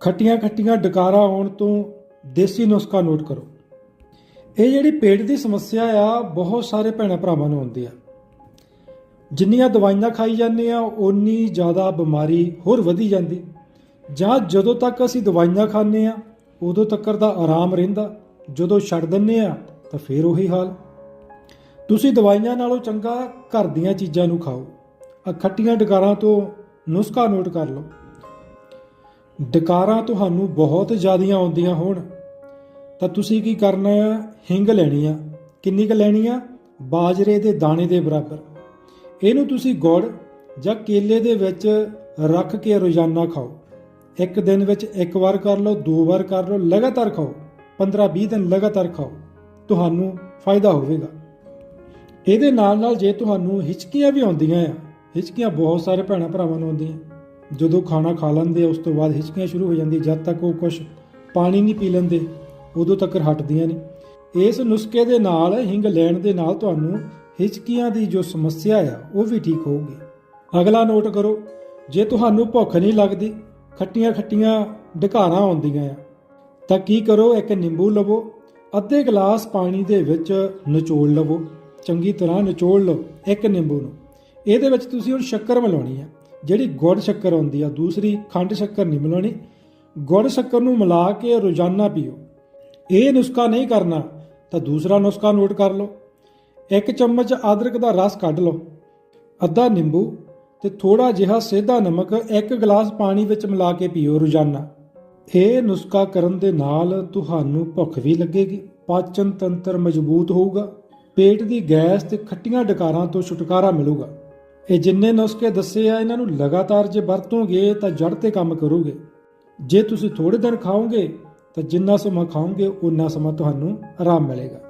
ਖੱਟੀਆਂ ਖੱਟੀਆਂ ਡਕਾਰਾ ਆਉਣ ਤੋਂ ਦੇਸੀ ਨੁਸਖਾ ਨੋਟ ਕਰੋ। ਇਹ ਜਿਹੜੀ ਪੇਟ ਦੀ ਸਮੱਸਿਆ ਆ, ਬਹੁਤ ਸਾਰੇ ਭੈਣਾਂ ਭਰਾਵਾਂ ਨੂੰ ਹੁੰਦੀ ਆ। ਜਿੰਨੀਆਂ ਦਵਾਈਆਂ ਖਾਈ ਜਾਂਦੇ ਆ, ਓਨੀ ਜ਼ਿਆਦਾ ਬਿਮਾਰੀ ਹੋਰ ਵਧੀ ਜਾਂਦੀ। ਜਾਂ ਜਦੋਂ ਤੱਕ ਅਸੀਂ ਦਵਾਈਆਂ ਖਾਂਦੇ ਆ, ਉਦੋਂ ਤੱਕ ਦਾ ਆਰਾਮ ਰਹਿੰਦਾ। ਜਦੋਂ ਛੱਡ ਦਿੰਨੇ ਆ, ਤਾਂ ਫੇਰ ਉਹੀ ਹਾਲ। ਤੁਸੀਂ ਦਵਾਈਆਂ ਨਾਲੋਂ ਚੰਗਾ ਘਰ ਦੀਆਂ ਚੀਜ਼ਾਂ ਨੂੰ ਖਾਓ। ਆਹ ਖੱਟੀਆਂ ਡਕਾਰਾਂ ਤੋਂ ਨੁਸਖਾ ਨੋਟ ਕਰ ਲਓ। ਡਕਾਰਾਂ ਤੁਹਾਨੂੰ ਬਹੁਤ ਜ਼ਿਆਦੀਆਂ ਆਉਂਦੀਆਂ ਹੋਣ। ਤਾਂ ਤੁਸੀਂ ਕੀ ਕਰਨਾ ਆ? ਹਿੰਗ ਲੈਣੀ ਆ। ਕਿੰਨੀ ਕੁ ਲੈਣੀ ਆ? ਬਾਜਰੇ ਦੇ ਦਾਣੇ ਦੇ ਬਰਾਬਰ। ਇਹਨੂੰ ਤੁਸੀਂ ਗੁੜ ਜਾਂ ਕੇਲੇ ਦੇ ਵਿੱਚ ਰੱਖ ਕੇ ਰੋਜ਼ਾਨਾ ਖਾਓ। ਇੱਕ ਦਿਨ ਵਿੱਚ ਇੱਕ ਵਾਰ ਕਰ ਲਓ, ਦੋ ਵਾਰ ਕਰ ਲਓ, ਲਗਾਤਾਰ ਖਾਓ। 15-20 ਦਿਨ ਲਗਾਤਾਰ ਖਾਓ। ਤੁਹਾਨੂੰ ਫਾਇਦਾ ਹੋਵੇਗਾ। ਇਹਦੇ ਨਾਲ ਨਾਲ ਜੇ ਤੁਹਾਨੂੰ ਹਿਚਕੀਆਂ ਵੀ ਆਉਂਦੀਆਂ ਆ, ਹਿਚਕੀਆਂ ਬਹੁਤ ਸਾਰੇ ਭੈਣਾਂ ਭਰਾਵਾਂ ਨੂੰ ਆਉਂਦੀਆਂ। ਜਦੋਂ ਖਾਣਾ ਖਾ ਲੈਂਦੇ, ਉਸ ਤੋਂ ਬਾਅਦ ਹਿਚਕੀਆਂ ਸ਼ੁਰੂ ਹੋ ਜਾਂਦੀਆਂ। ਜਦ ਤੱਕ ਉਹ ਕੁਝ ਪਾਣੀ ਨਹੀਂ ਪੀ ਲੈਂਦੇ, ਉਦੋਂ ਤੱਕ ਹਟਦੀਆਂ ਨੇ। ਇਸ ਨੁਸਖੇ ਦੇ ਨਾਲ, ਹਿੰਗ ਲੈਣ ਦੇ ਨਾਲ ਤੁਹਾਨੂੰ ਹਿਚਕੀਆਂ ਦੀ ਜੋ ਸਮੱਸਿਆ ਆ, ਉਹ ਵੀ ਠੀਕ ਹੋਊਗੀ। ਅਗਲਾ ਨੋਟ ਕਰੋ, ਜੇ ਤੁਹਾਨੂੰ ਭੁੱਖ ਨਹੀਂ ਲੱਗਦੀ ਖੱਟੀਆਂ ਖੱਟੀਆਂ ਢਕਾਰਾਂ ਆਉਂਦੀਆਂ ਆ, ਤਾਂ ਕੀ ਕਰੋ? ਇੱਕ ਨਿੰਬੂ ਲਵੋ, ਅੱਧੇ ਗਲਾਸ ਪਾਣੀ ਦੇ ਵਿੱਚ ਨਿਚੋੜ ਲਵੋ। ਚੰਗੀ ਤਰ੍ਹਾਂ ਨਿਚੋੜ ਲਓ ਇੱਕ ਨਿੰਬੂ ਨੂੰ। ਇਹਦੇ ਵਿੱਚ ਤੁਸੀਂ ਹੁਣ ਸ਼ੱਕਰ ਮਿਲਾਉਣੀ ਹੈ ਜਿਹੜੀ ਗੁੜ ਸ਼ੱਕਰ ਆਉਂਦੀ ਆ, ਦੂਸਰੀ ਖੰਡ ਸ਼ੱਕਰ ਨਹੀਂ ਮਿਲਾਉਣੀ ਗੁੜ ਸ਼ੱਕਰ ਨੂੰ ਮਿਲਾ ਕੇ ਰੋਜ਼ਾਨਾ ਪੀਓ। ਇਹ ਨੁਸਖਾ ਨਹੀਂ ਕਰਨਾ, ਤਾਂ ਦੂਸਰਾ ਨੁਸਖਾ ਨੋਟ ਕਰ ਲਓ। ਇੱਕ ਚਮਚ ਅਦਰਕ ਦਾ ਰਸ ਕੱਢ ਲਓ। ਅੱਧਾ ਨਿੰਬੂ ਤੇ ਥੋੜਾ ਜਿਹਾ ਸੇਧਾ ਨਮਕ ਇੱਕ ਗਲਾਸ ਪਾਣੀ ਵਿੱਚ ਮਿਲਾ ਕੇ ਪੀਓ ਰੋਜ਼ਾਨਾ। ਇਹ ਨੁਸਖਾ ਕਰਨ ਦੇ ਨਾਲ ਤੁਹਾਨੂੰ ਭੁੱਖ ਵੀ ਲੱਗੇਗੀ, ਪਾਚਨ ਤੰਤਰ ਮਜ਼ਬੂਤ ਹੋਊਗਾ, ਪੇਟ ਦੀ ਗੈਸ ਤੇ ਖੱਟੀਆਂ ਡਕਾਰਾਂ ਤੋਂ ਛੁਟਕਾਰਾ ਮਿਲੂਗਾ। ਇਹ ਜਿੰਨੇ ਨੁਸਖੇ ਦੱਸੇ ਆ, ਇਹਨਾਂ ਨੂੰ ਲਗਾਤਾਰ ਜੇ ਵਰਤੋਗੇ ਤਾਂ ਜੜ ਤੇ ਕੰਮ ਕਰੋਗੇ। ਜੇ ਤੁਸੀਂ ਥੋੜੇ ਦਿਨ ਖਾਓਗੇ ਤਾਂ ਜਿੰਨਾ ਸਮਾਂ ਖਾਓਗੇ ਉਨਾ ਸਮਾਂ ਤੁਹਾਨੂੰ ਆਰਾਮ ਮਿਲੇਗਾ।